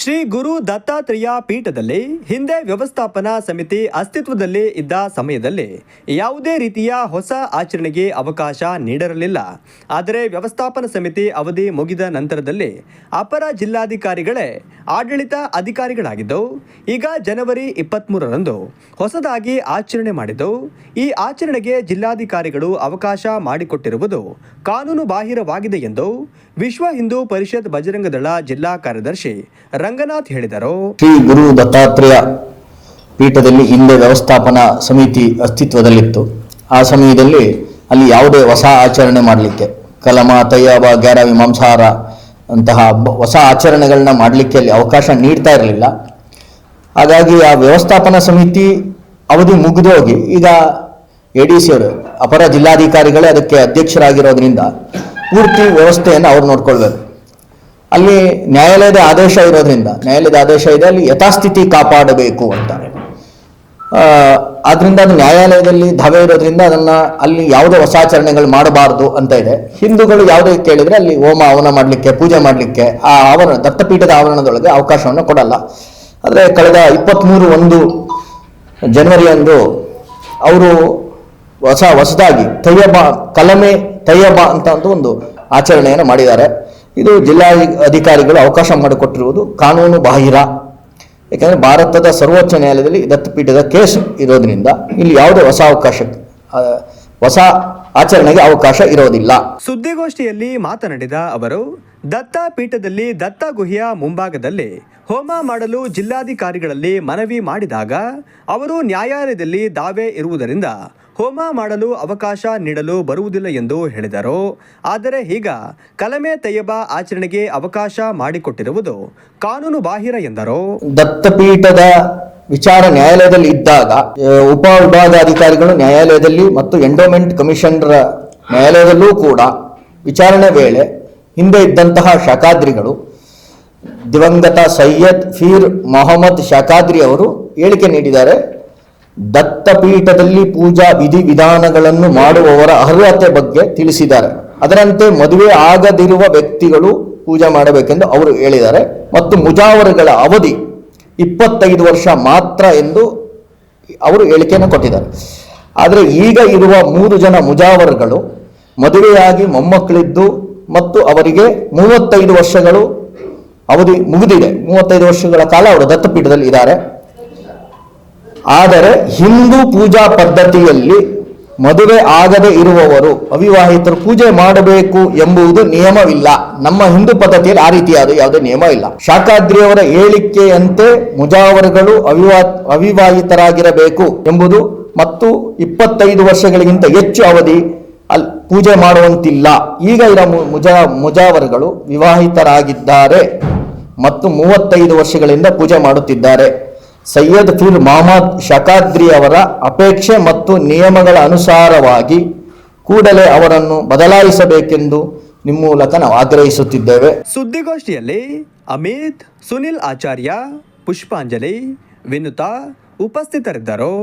ಶ್ರೀ ಗುರು ದತ್ತಾತ್ರೇಯ ಪೀಠದಲ್ಲಿ ಹಿಂದೆ ವ್ಯವಸ್ಥಾಪನಾ ಸಮಿತಿ ಅಸ್ತಿತ್ವದಲ್ಲಿ ಇದ್ದ ಸಮಯದಲ್ಲಿ ಯಾವುದೇ ರೀತಿಯ ಹೊಸ ಆಚರಣೆಗೆ ಅವಕಾಶ ನೀಡಿರಲಿಲ್ಲ. ಆದರೆ ವ್ಯವಸ್ಥಾಪನಾ ಸಮಿತಿ ಅವಧಿ ಮುಗಿದ ನಂತರದಲ್ಲಿ ಅಪರ ಜಿಲ್ಲಾಧಿಕಾರಿಗಳೇ ಆಡಳಿತ ಅಧಿಕಾರಿಗಳಾಗಿದ್ದವು ಈಗ ಜನವರಿ ಇಪ್ಪತ್ತ್ಮೂರರಂದು ಹೊಸದಾಗಿ ಆಚರಣೆ ಮಾಡಿದ್ದವು ಈ ಆಚರಣೆಗೆ ಜಿಲ್ಲಾಧಿಕಾರಿಗಳು ಅವಕಾಶ ಮಾಡಿಕೊಟ್ಟಿರುವುದು ಕಾನೂನು ಬಾಹಿರವಾಗಿದೆ ಎಂದು ವಿಶ್ವ ಹಿಂದೂ ಪರಿಷತ್ ಬಜರಂಗದಳ ಜಿಲ್ಲಾ ಕಾರ್ಯದರ್ಶಿ ರಂಗನಾಥ್ ಹೇಳಿದರು. ಶ್ರೀ ಗುರು ದತ್ತಾತ್ರೇಯ ಪೀಠದಲ್ಲಿ ಹಿಂದೆ ವ್ಯವಸ್ಥಾಪನಾ ಸಮಿತಿ ಅಸ್ತಿತ್ವದಲ್ಲಿತ್ತು. ಆ ಸಮಯದಲ್ಲಿ ಅಲ್ಲಿ ಯಾವುದೇ ಹೊಸ ಆಚರಣೆ ಮಾಡಲಿಕ್ಕೆ ಕಲಮ ತಯ್ಯಬ ಗ್ಯಾರ ಮಾಂಸಾಹಾರ ಅಂತಹ ಹೊಸ ಆಚರಣೆಗಳನ್ನ ಮಾಡಲಿಕ್ಕೆ ಅಲ್ಲಿ ಅವಕಾಶ ನೀಡ್ತಾ ಇರಲಿಲ್ಲ. ಹಾಗಾಗಿ ಆ ವ್ಯವಸ್ಥಾಪನಾ ಸಮಿತಿ ಅವಧಿ ಮುಗಿದೋಗಿ ಈಗ ಎ ಡಿ ಸಿ ಅವರು, ಅಪರ ಜಿಲ್ಲಾಧಿಕಾರಿಗಳೇ ಅದಕ್ಕೆ ಅಧ್ಯಕ್ಷರಾಗಿರೋದ್ರಿಂದ ಪೂರ್ತಿ ವ್ಯವಸ್ಥೆಯನ್ನು ಅವ್ರು ನೋಡ್ಕೊಳ್ಬೇಕು. ಅಲ್ಲಿ ನ್ಯಾಯಾಲಯದ ಆದೇಶ ಇರೋದ್ರಿಂದ, ನ್ಯಾಯಾಲಯದ ಆದೇಶ ಇದೆ, ಅಲ್ಲಿ ಯಥಾಸ್ಥಿತಿ ಕಾಪಾಡಬೇಕು ಅಂತಾರೆ. ಆದ್ರಿಂದ ಅದು ನ್ಯಾಯಾಲಯದಲ್ಲಿ ದಾವೆ ಇರೋದ್ರಿಂದ ಅದನ್ನ ಅಲ್ಲಿ ಯಾವುದೇ ಹೊಸಾಚರಣೆಗಳು ಮಾಡಬಾರದು ಅಂತ ಇದೆ. ಹಿಂದೂಗಳು ಯಾವುದೇ ಕೇಳಿದ್ರೆ ಅಲ್ಲಿ ಹೋಮ, ಹವನ ಮಾಡಲಿಕ್ಕೆ, ಪೂಜೆ ಮಾಡಲಿಕ್ಕೆ, ಆ ಆವರಣ ದತ್ತಪೀಠದ ಆವರಣದೊಳಗೆ ಅವಕಾಶವನ್ನು ಕೊಡಲ್ಲ. ಆದರೆ ಕಳೆದ ಇಪ್ಪತ್ತ್ಮೂರು ಒಂದು ಜನವರಿಯಂದು ಅವರು ಹೊಸ ಹೊಸದಾಗಿ ತಯ್ಯಬ, ಕಲಮೆ ತಯ್ಯಬ ಅಂತ ಒಂದು ಆಚರಣೆಯನ್ನು ಮಾಡಿದ್ದಾರೆ. ಇದು ಜಿಲ್ಲಾ ಅಧಿಕಾರಿಗಳು ಅವಕಾಶ ಮಾಡಿಕೊಟ್ಟಿರುವುದು ಕಾನೂನು ಬಾಹಿರ. ಏಕೆಂದರೆ ಭಾರತದ ಸರ್ವೋಚ್ಚ ನ್ಯಾಯಾಲಯದಲ್ಲಿ ದತ್ತಪೀಠದ ಕೇಸ್ ಇರೋದ್ರಿಂದ ಇಲ್ಲಿ ಯಾವುದೇ ಹೊಸ ಅವಕಾಶ ಹೊಸ ಆಚರಣೆಗೆ ಅವಕಾಶ ಇರೋದಿಲ್ಲ. ಸುದ್ದಿಗೋಷ್ಠಿಯಲ್ಲಿ ಮಾತನಾಡಿದ ಅವರು, ದತ್ತ ಪೀಠದಲ್ಲಿ ದತ್ತ ಗುಹೆಯ ಮುಂಭಾಗದಲ್ಲಿ ಹೋಮ ಮಾಡಲು ಜಿಲ್ಲಾಧಿಕಾರಿಗಳಲ್ಲಿ ಮನವಿ ಮಾಡಿದಾಗ ಅವರು ನ್ಯಾಯಾಲಯದಲ್ಲಿ ದಾವೆ ಇರುವುದರಿಂದ ಹೋಮ ಮಾಡಲು ಅವಕಾಶ ನೀಡಲು ಬರುವುದಿಲ್ಲ ಎಂದು ಹೇಳಿದರು. ಆದರೆ ಈಗ ಕಲಮೆ ತಯ್ಯಬ ಆಚರಣೆಗೆ ಅವಕಾಶ ಮಾಡಿಕೊಟ್ಟಿರುವುದು ಕಾನೂನು ಬಾಹಿರ ಎಂದರು. ದತ್ತಪೀಠದ ವಿಚಾರ ನ್ಯಾಯಾಲಯದಲ್ಲಿ ಇದ್ದಾಗ ಉಪ ವಿಭಾಗಾಧಿಕಾರಿಗಳು ನ್ಯಾಯಾಲಯದಲ್ಲಿ ಮತ್ತು ಎಂಡೋಮೆಂಟ್ ಕಮಿಷನರ್ ನ್ಯಾಯಾಲಯದಲ್ಲೂ ಕೂಡ ವಿಚಾರಣೆ ವೇಳೆ ಹಿಂದೆ ಇದ್ದಂತಹ ಶಕಾದ್ರಿಗಳು ದಿವಂಗತ ಸೈಯದ್ ಫೀರ್ ಮೊಹಮ್ಮದ್ ಶಕಾದ್ರಿ ಅವರು ಹೇಳಿಕೆ ನೀಡಿದ್ದಾರೆ. ದತ್ತಪೀಠದಲ್ಲಿ ಪೂಜಾ ವಿಧಿ ವಿಧಾನಗಳನ್ನು ಮಾಡುವವರ ಅರ್ಹತೆ ಬಗ್ಗೆ ತಿಳಿಸಿದ್ದಾರೆ. ಅದರಂತೆ ಮದುವೆ ಆಗದಿರುವ ವ್ಯಕ್ತಿಗಳು ಪೂಜೆ ಮಾಡಬೇಕೆಂದು ಅವರು ಹೇಳಿದ್ದಾರೆ. ಮತ್ತು ಮುಜಾವರುಗಳ ಅವಧಿ ಇಪ್ಪತ್ತೈದು ವರ್ಷ ಮಾತ್ರ ಎಂದು ಅವರು ಹೇಳಿಕೆಯನ್ನು ಕೊಟ್ಟಿದ್ದಾರೆ. ಆದರೆ ಈಗ ಇರುವ ಮೂರು ಜನ ಮುಜಾವರ್ಗಳು ಮದುವೆಯಾಗಿ ಮೊಮ್ಮಕ್ಕಳಿದ್ದು ಮತ್ತು ಅವರಿಗೆ ಮೂವತ್ತೈದು ವರ್ಷಗಳು ಅವಧಿ ಮುಗಿದಿದೆ. ಮೂವತ್ತೈದು ವರ್ಷಗಳ ಕಾಲ ಅವರು ದತ್ತಪೀಠದಲ್ಲಿ ಇದ್ದಾರೆ. ಆದರೆ ಹಿಂದೂ ಪೂಜಾ ಪದ್ಧತಿಯಲ್ಲಿ ಮದುವೆ ಆಗದೆ ಇರುವವರು ಅವಿವಾಹಿತರು ಪೂಜೆ ಮಾಡಬೇಕು ಎಂಬುದು ನಿಯಮವಿಲ್ಲ. ನಮ್ಮ ಹಿಂದೂ ಪದ್ಧತಿಯಲ್ಲಿ ಆ ರೀತಿಯಾದ ಯಾವುದೇ ನಿಯಮ ಇಲ್ಲ. ಶಾಖಾದ್ರಿಯವರ ಹೇಳಿಕೆಯಂತೆ ಮುಜಾವರುಗಳು ಅವಿವಾ, ಅವಿವಾಹಿತರಾಗಿರಬೇಕು ಎಂಬುದು ಮತ್ತು ಇಪ್ಪತ್ತೈದು ವರ್ಷಗಳಿಗಿಂತ ಹೆಚ್ಚು ಅವಧಿ ಅಲ್ಲಿ ಪೂಜೆ ಮಾಡುವಂತಿಲ್ಲ. ಈಗ ಇರ ಮುಜಾ, ಮುಜಾವರುಗಳು ವಿವಾಹಿತರಾಗಿದ್ದಾರೆ ಮತ್ತು ಮೂವತ್ತೈದು ವರ್ಷಗಳಿಂದ ಪೂಜೆ ಮಾಡುತ್ತಿದ್ದಾರೆ. ಸೈಯದ್ ಫಿರ್ ಮೊಹಮ್ಮದ್ ಶಕಾದ್ರಿ ಅವರ ಅಪೇಕ್ಷೆ ಮತ್ತು ನಿಯಮಗಳ ಅನುಸಾರವಾಗಿ ಕೂಡಲೇ ಅವರನ್ನು ಬದಲಾಯಿಸಬೇಕೆಂದು ನಿಮ್ಮ ಮೂಲಕ ನಾವು ಆಗ್ರಹಿಸುತ್ತಿದ್ದೇವೆ. ಸುದ್ದಿಗೋಷ್ಠಿಯಲ್ಲಿ ಅಮಿತ್, ಸುನಿಲ್ ಆಚಾರ್ಯ, ಪುಷ್ಪಾಂಜಲಿ, ವಿನುತಾ ಉಪಸ್ಥಿತರಿದ್ದರು.